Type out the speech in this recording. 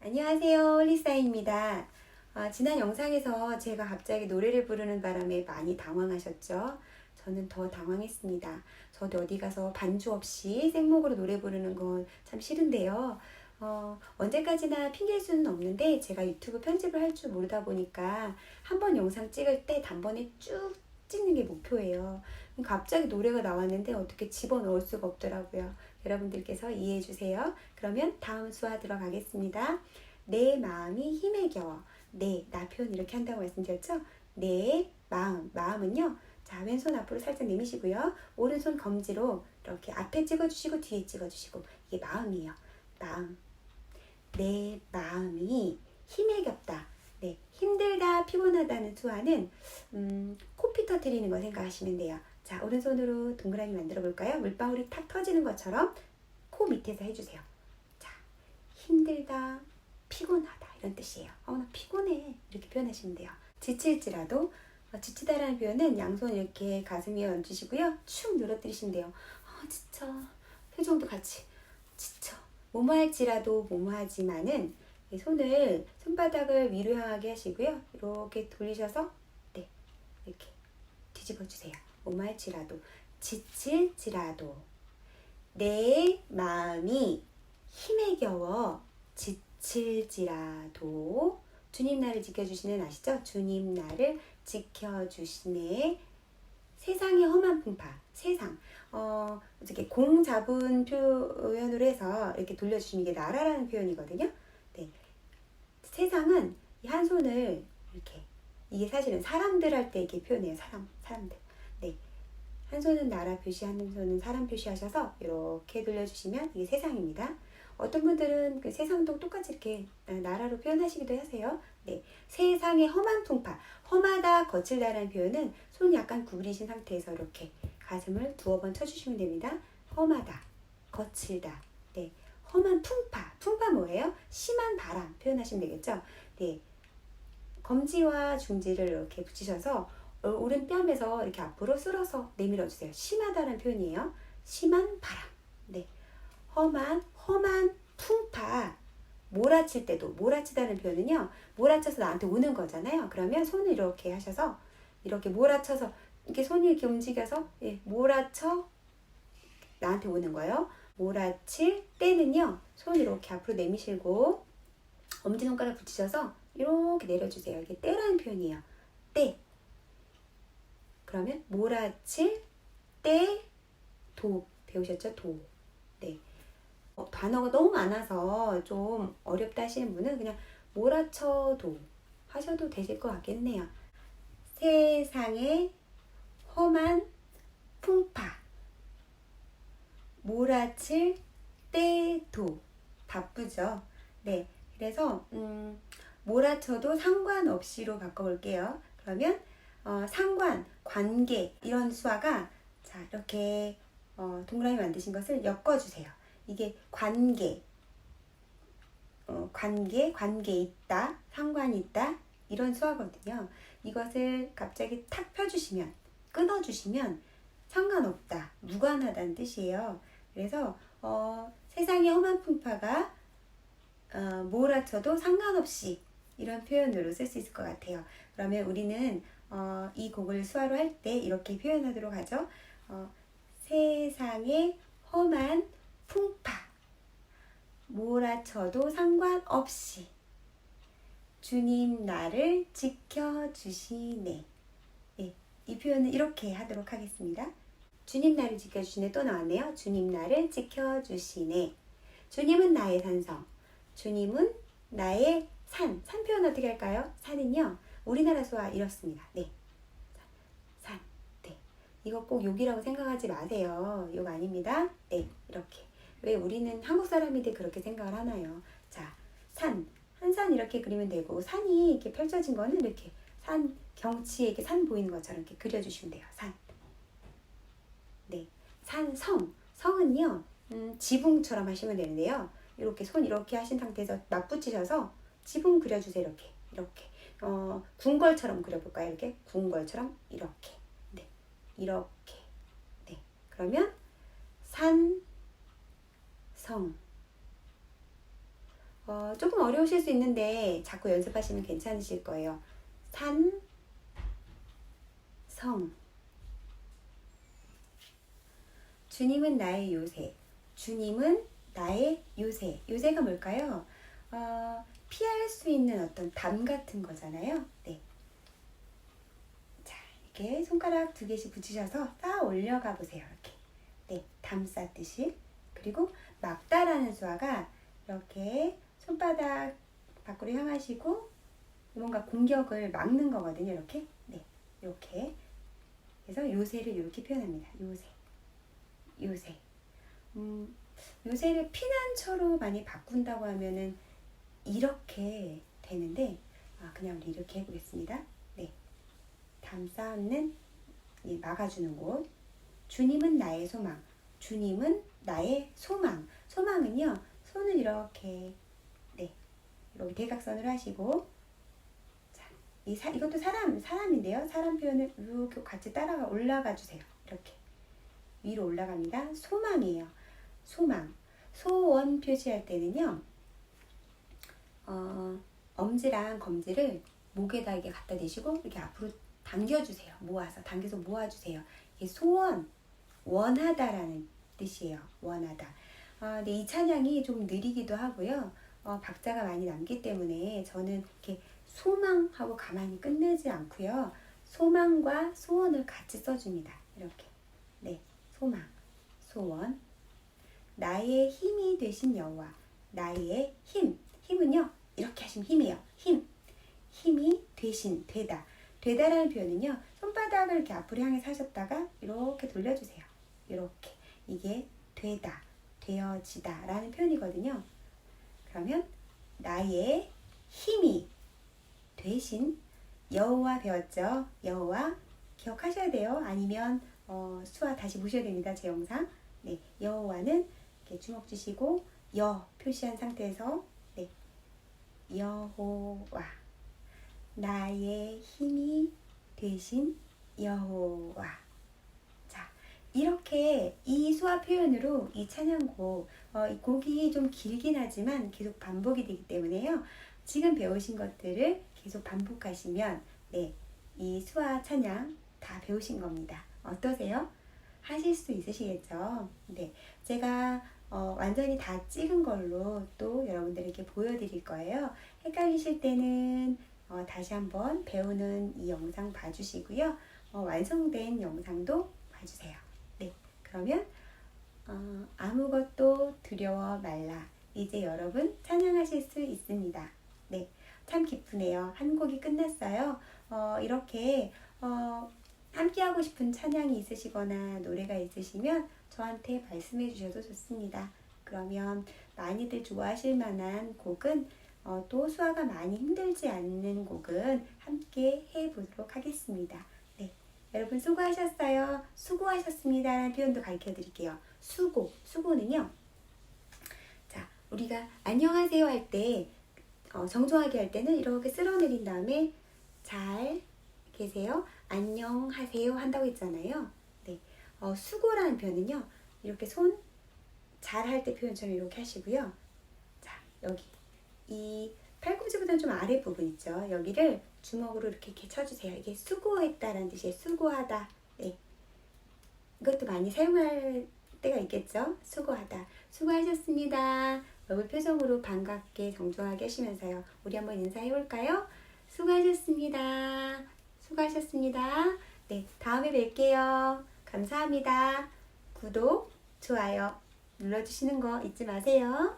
안녕하세요. 리사입니다. 아, 지난 영상에서 제가 갑자기 노래를 부르는 바람에 많이 당황하셨죠? 저는 더 당황했습니다. 저도 어디 가서 반주 없이 생목으로 노래 부르는 건 참 싫은데요. 어, 언제까지나 핑계일 수는 없는데 제가 유튜브 편집을 할 줄 모르다 보니까 한 번 영상 찍을 때 단번에 쭉 찍는 게 목표예요. 갑자기 노래가 나왔는데 어떻게 집어넣을 수가 없더라고요. 여러분들께서 이해해 주세요. 그러면 다음 수화 들어가겠습니다. 내 마음이 힘에 겨워. 네, 나 표현 이렇게 한다고 말씀드렸죠? 내 마음, 마음은요. 자, 왼손 앞으로 살짝 내미시고요. 오른손 검지로 이렇게 앞에 찍어주시고 뒤에 찍어주시고 이게 마음이에요. 마음. 내 마음이 힘에 겹다. 네, 힘들다, 피곤하다는 수화는 음, 코피 터트리는 거 생각하시면 돼요. 자, 오른손으로 동그라미 만들어 볼까요? 물방울이 탁 터지는 것처럼 코 밑에서 해주세요. 자, 힘들다, 피곤하다 이런 뜻이에요. 어, 나 피곤해 이렇게 표현하시면 돼요. 지칠지라도 어, 지치다라는 표현은 양손 이렇게 가슴 위에 얹으시고요. 축 늘어뜨리시면 돼요. 아, 지쳐. 표정도 같이 지쳐. 뭐뭐 할지라도 뭐뭐 하지만은 이 손을 손바닥을 위로 향하게 하시고요. 이렇게 돌리셔서 네 이렇게 뒤집어 주세요. 뭐뭐할지라도 지칠지라도 내 마음이 힘에 겨워 지칠지라도 주님 나를 지켜주시는 아시죠? 주님 나를 지켜주시네 세상의 험한 풍파 세상 어 이렇게 공 잡은 표현으로 해서 이렇게 돌려주시는 게 나라라는 표현이거든요. 네 세상은 이한 손을 이렇게 이게 사실은 사람들 할 때 이렇게 표현해요. 사람 사람들 한 손은 나라 표시, 한 손은 사람 표시하셔서 이렇게 돌려주시면 이게 세상입니다. 어떤 분들은 그 세상도 똑같이 이렇게 나라로 표현하시기도 하세요. 네, 세상의 험한 풍파, 험하다, 거칠다라는 표현은 손이 약간 구부리신 상태에서 이렇게 가슴을 두어 번 쳐주시면 됩니다. 험하다, 거칠다, 네, 험한 풍파, 풍파 뭐예요? 심한 바람 표현하시면 되겠죠. 네, 검지와 중지를 이렇게 붙이셔서 어, 오른 뺨에서 이렇게 앞으로 쓸어서 내밀어 주세요. 심하다는 표현이에요. 심한 바람. 네. 험한 험한 풍파. 몰아칠 때도 몰아치다는 표현은요. 몰아쳐서 나한테 오는 거잖아요. 그러면 손을 이렇게 하셔서 이렇게 몰아쳐서 이렇게 손이 이렇게 움직여서 예, 몰아쳐 나한테 오는 거예요. 몰아칠 때는요. 손 이렇게 앞으로 내미시고 엄지손가락 붙이셔서 이렇게 내려주세요. 이게 때라는 표현이에요. 때. 그러면 몰아칠 때, 도 배우셨죠? 도. 네. 어, 단어가 너무 많아서 좀 어렵다 하시는 분은 그냥 몰아쳐도 하셔도 되실 것 같겠네요. 세상에 험한 풍파 몰아칠 때도 바쁘죠. 네. 그래서 음, 몰아쳐도 상관없이로 바꿔볼게요. 그러면 어, 상관, 관계 이런 수화가 자 이렇게 어, 동그라미 만드신 것을 엮어주세요. 이게 관계, 어, 관계, 관계 있다, 상관이 있다 이런 수화거든요. 이것을 갑자기 탁 펴주시면 끊어주시면 상관없다, 무관하다는 뜻이에요. 그래서 어, 세상의 험한 풍파가 어, 몰아쳐도 상관없이 이런 표현으로 쓸 수 있을 것 같아요. 그러면 우리는 어, 이 곡을 수화로 할 때 이렇게 표현하도록 하죠. 어, 세상의 험한 풍파 몰아쳐도 상관없이 주님 나를 지켜주시네. 네, 이 표현은 이렇게 하도록 하겠습니다. 주님 나를 지켜주시네 또 나왔네요. 주님 나를 지켜주시네. 주님은 나의 산성. 주님은 나의 산. 산 표현 어떻게 할까요? 산은요. 우리나라 수와 이렇습니다. 네. 산. 네. 이거 꼭 욕이라고 생각하지 마세요. 욕 아닙니다. 네. 이렇게. 왜 우리는 한국 사람인데 그렇게 생각을 하나요? 자, 산. 한 산 이렇게 그리면 되고, 산이 이렇게 펼쳐진 거는 이렇게 산, 경치에 이렇게 산 보이는 것처럼 이렇게 그려주시면 돼요. 산. 네. 산, 성. 성은요, 음, 지붕처럼 하시면 되는데요. 이렇게 손 이렇게 하신 상태에서 맞붙이셔서 지붕 그려주세요. 이렇게. 이렇게. 어, 궁궐처럼 그려볼까요? 이렇게 궁궐처럼 이렇게 네 이렇게 네 그러면 산, 성 어, 조금 어려우실 수 있는데 자꾸 연습하시면 괜찮으실 거예요. 산, 성. 주님은 나의 요새. 주님은 나의 요새. 요새가 뭘까요? 어, 피할 수 있는 어떤 담 같은 거잖아요. 네. 자, 이렇게 손가락 두 개씩 붙이셔서 쌓아 올려가 보세요. 이렇게. 네, 담 쌓듯이. 그리고 막다라는 수화가 이렇게 손바닥 밖으로 향하시고 뭔가 공격을 막는 거거든요. 이렇게. 네. 이렇게. 그래서 요새를 이렇게 표현합니다. 요새. 요새. 음, 요새를 피난처로 많이 바꾼다고 하면은 이렇게 되는데 아, 그냥 우리 이렇게 해보겠습니다. 네. 담 쌓는 예, 막아주는 곳. 주님은 나의 소망. 주님은 나의 소망. 소망은요. 손을 이렇게 네 이렇게 대각선으로 하시고 자, 이 사, 이것도 사람 사람인데요. 사람 표현을 이렇게 같이 따라가 올라가 주세요. 이렇게 위로 올라갑니다. 소망이에요. 소망. 소원 표시할 때는요. 어, 엄지랑 검지를 목에다 이게 갖다 대시고 이렇게 앞으로 당겨주세요. 모아서 당겨서 모아주세요. 이게 소원, 원하다라는 뜻이에요. 원하다. 어, 근데 이 찬양이 좀 느리기도 하고요. 어, 박자가 많이 남기 때문에 저는 이렇게 소망하고 가만히 끝내지 않고요. 소망과 소원을 같이 써줍니다. 이렇게. 네, 소망, 소원. 나의 힘이 되신 여호와. 나의 힘. 힘은요. 이렇게 하시면 힘이에요. 힘. 힘이 되신, 되다. 되다라는 표현은요. 손바닥을 이렇게 앞으로 향해 사셨다가 이렇게 돌려주세요. 이렇게. 이게 되다, 되어지다 라는 표현이거든요. 그러면 나의 힘이 되신 여호와 배웠죠. 여호와 기억하셔야 돼요. 아니면 어, 수화 다시 보셔야 됩니다. 제 영상. 네, 여호와는 이렇게 주먹 주시고 여 표시한 상태에서 네, 여호와 나의 힘이 되신 여호와 자 이렇게 이 수화 표현으로 이 찬양곡 어, 이 곡이 좀 길긴 하지만 계속 반복이 되기 때문에요 지금 배우신 것들을 계속 반복하시면 네, 이 수화 찬양 다 배우신 겁니다 어떠세요? 하실 수 있으시겠죠? 네, 제가 어, 완전히 다 찍은 걸로 또 여러분들에게 보여드릴 거예요. 헷갈리실 때는 어, 다시 한번 배우는 이 영상 봐주시고요. 어, 완성된 영상도 봐주세요. 네, 그러면 어, 아무것도 두려워 말라. 이제 여러분 찬양하실 수 있습니다. 네, 참 기쁘네요. 한 곡이 끝났어요. 어, 이렇게 어, 함께 하고 싶은 찬양이 있으시거나 노래가 있으시면 저한테 말씀해 주셔도 좋습니다. 그러면 많이들 좋아하실 만한 곡은 어, 또 수화가 많이 힘들지 않는 곡은 함께 해보도록 하겠습니다. 네, 여러분 수고하셨어요. 수고하셨습니다라는 표현도 가르쳐 드릴게요. 수고, 수고는요. 자, 우리가 안녕하세요 할 때, 어, 정중하게 할 때는 이렇게 쓸어내린 다음에 잘 계세요. 안녕하세요 한다고 했잖아요. 네, 어, 수고라는 표현은요. 이렇게 손 잘 할 때 표현처럼 이렇게 하시고요. 자, 여기 이 팔꿈치보다는 좀 아래 부분 있죠. 여기를 주먹으로 이렇게 이렇게 쳐주세요. 이게 수고했다라는 뜻이에요. 수고하다. 네. 이것도 많이 사용할 때가 있겠죠. 수고하다. 수고하셨습니다. 얼굴 표정으로 반갑게 정중하게 하시면서요. 우리 한번 인사해 볼까요? 수고하셨습니다. 수고하셨습니다. 네, 다음에 뵐게요. 감사합니다. 구독, 좋아요 눌러주시는 거 잊지 마세요.